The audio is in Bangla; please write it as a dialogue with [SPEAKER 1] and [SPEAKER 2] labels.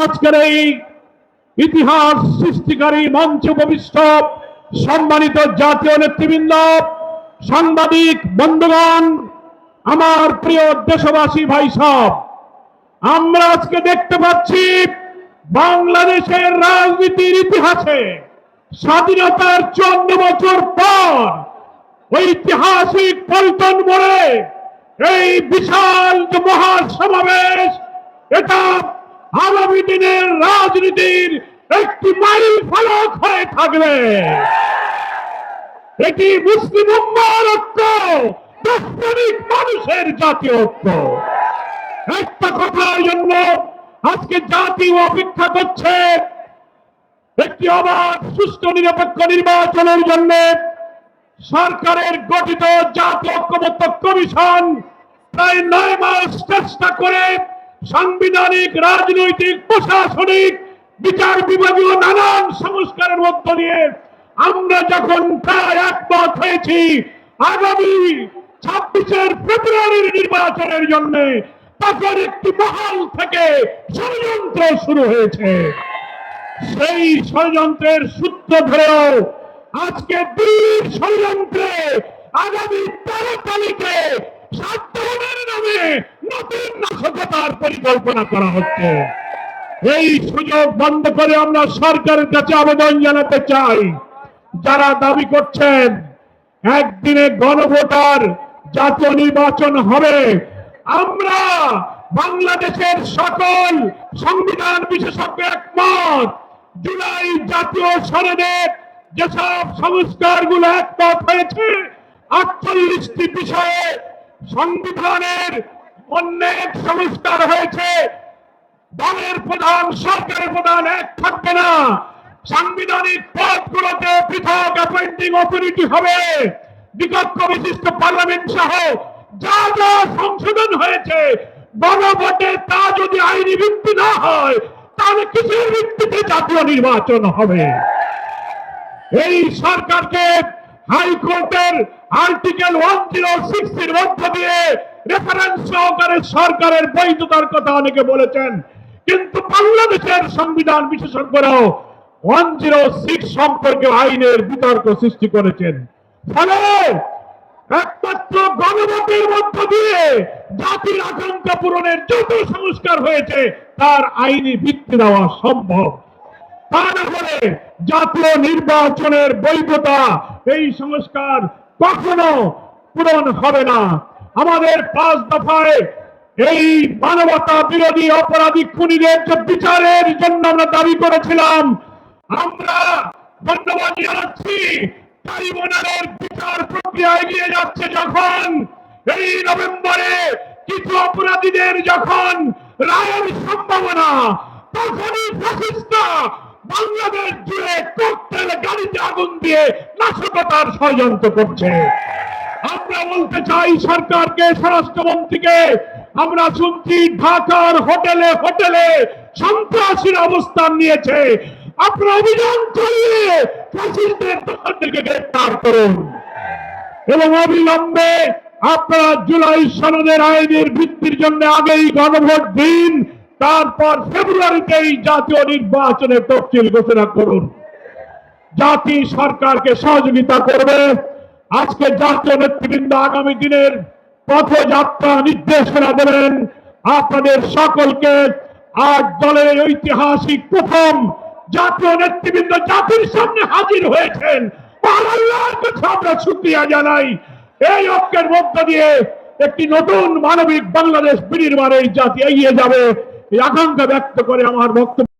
[SPEAKER 1] আজকের এই ইতিহাস সৃষ্টিকারী মঞ্চ উপবিষ্ট সম্মানিত জাতীয় নেতৃবৃন্দ, সাংবাদিক, বন্ধুগণ, আমার প্রিয় দেশবাসী ভাই সব, আমরা আজকে দেখতে পাচ্ছি বাংলাদেশের রাজনীতির ইতিহাসে স্বাধীনতার চন্দ্র বছর পর ঐতিহাসিক পল্টন মোড়ে এই বিশাল মহাসমাবেশ, এটা আগামী দিনের রাজনীতির একটি মাইল ফলক হয়ে থাকবে। এটি মুসলিম উম্মার ঐক্য প্রত্যেক মানুষের জাতীয় ঐক্য। একটা কথার জন্য আজকে জাতি অপেক্ষা করছে। একটি অবাধ, সুষ্ঠু, নিরপেক্ষ নির্বাচনের জন্য সরকারের গঠিত জাতীয় ঐক্যমত্য কমিশন প্রায় নয় মাস সাংবিধানিক, রাজনৈতিক, প্রশাসনিক, বিচার বিভাগীয় নানান সংস্কারের মধ্য দিয়ে আমরা যখন প্রায় একমত হয়েছি, আগামী ছাব্বিশের ফেব্রুয়ারির নির্বাচনের জন্য তখন একটি মহল থেকে ষড়যন্ত্র শুরু হয়েছে। সেই ষড়যন্ত্রের সূত্র ধরেও আজকে বীর ষড়যন্ত্রে আগামী তেরো তারিখে সাতজনের নামে নাশকতার পরিকল্পনা করা হচ্ছে। এই সুযোগ বন্ধ করে আমরা সরকারের কাছে আবেদন জানাতে চাই। যারা দাবি করছেন, একদিনে গণভোটার জাতীয় নির্বাচন হবে। আমরা বাংলাদেশের সকল সংবিধান বিশেষজ্ঞ একমত, জুলাই জাতীয় সনদে যেসব সংস্কারগুলো একমত হয়েছে, আটচল্লিশটি বিষয়ে সংবিধানের অনেক সংস্কার হয়েছে। দলের প্রধান, সরকারের প্রধান এক থাকবে না। সাংবিধানিক পদগুলোতে পৃথক অ্যাপয়েন্টিং অথরিটি হবে। বিকল্প বিশিষ্ট পার্লামেন্ট সহ যা যা সংশোধন হয়েছে, গণভোটে তা যদি আইনি ভিত্তি না হয়, তাহলে কিসের ভিত্তিতে জাতীয় নির্বাচন হবে? এই সরকারকে হাইকোর্টের আর্টিকেল ওয়ান জিরো সিক্স এর মধ্য দিয়ে রেফারেন্স সহকারে সরকারের বৈধতার কথা অনেকে বলেছেন। কিন্তু বাংলাদেশের সংবিধান বিশেষজ্ঞরাও ওয়ান জিরো সিক্স সম্পর্কে আইনের বিতর্ক সৃষ্টি করেছেন। ফলে একমাত্র গণভোটের মধ্য দিয়ে জাতির আকাঙ্ক্ষা পূরণের যত সংস্কার হয়েছে, তার আইনি ভিত্তি দেওয়া সম্ভব। তা জাতীয় নির্বাচনের বৈধতা এই সংস্কার কখনো পূরণ হবে না। আমাদের পাঁচ দফায় এই মানবতা বিরোধী অপরাধী খুনিদের বিচারের জন্য আমরা দাবি করেছিলাম, আমরা ধন্যবাদ জানাচ্ছি ট্রাইব্যুনালের বিচার প্রক্রিয়া এগিয়ে যাচ্ছে যখন এই নভেম্বরে কিছু অপরাধীদের যখন রায়ের সম্ভাবনা, তখনই ফ্যাসিস্টরা বাংলাদেশ জুড়ে কোকটেল গাড়িতে আগুন দিয়ে নাশকতার ষড়যন্ত্র করছে। বলতে চাই সরকারকে, স্বরাষ্ট্রমন্ত্রীকে, আমরা শুনছি ঢাকার হোটেলে হোটেলে সন্ত্রাসীর অবস্থান নিয়েছে। আপনারা অভিযান চালিয়ে ফ্যাসিস্টদের তাদেরকে গ্রেফতার করুন। এবং অবিলম্বে আপনারা জুলাই সনদের আইনের ভিত্তির জন্য আগেই গণভোট দিন, তারপর ফেব্রুয়ারিতেই জাতীয় নির্বাচনের তফসিল ঘোষণা করুন। জাতি সরকারকে সহযোগিতা করবে। আজকে জাতীয় নেতৃবৃন্দ আগামী দিনের পথযাত্রা নির্দেশনা দেবেন আপনাদের সকলকে আজ দলের ঐতিহাসিক প্রথম জাতীয় নেতৃবৃন্দ জাতির সামনে হাজির হয়েছেন। আমরা শুক্রিয়া জানাই। এই ঐক্যের মধ্য দিয়ে একটি নতুন মানবিক বাংলাদেশ বিনির্মাণে এই জাতি এগিয়ে যাবে, এই আকাঙ্ক্ষা ব্যক্ত করে আমার বক্তব্য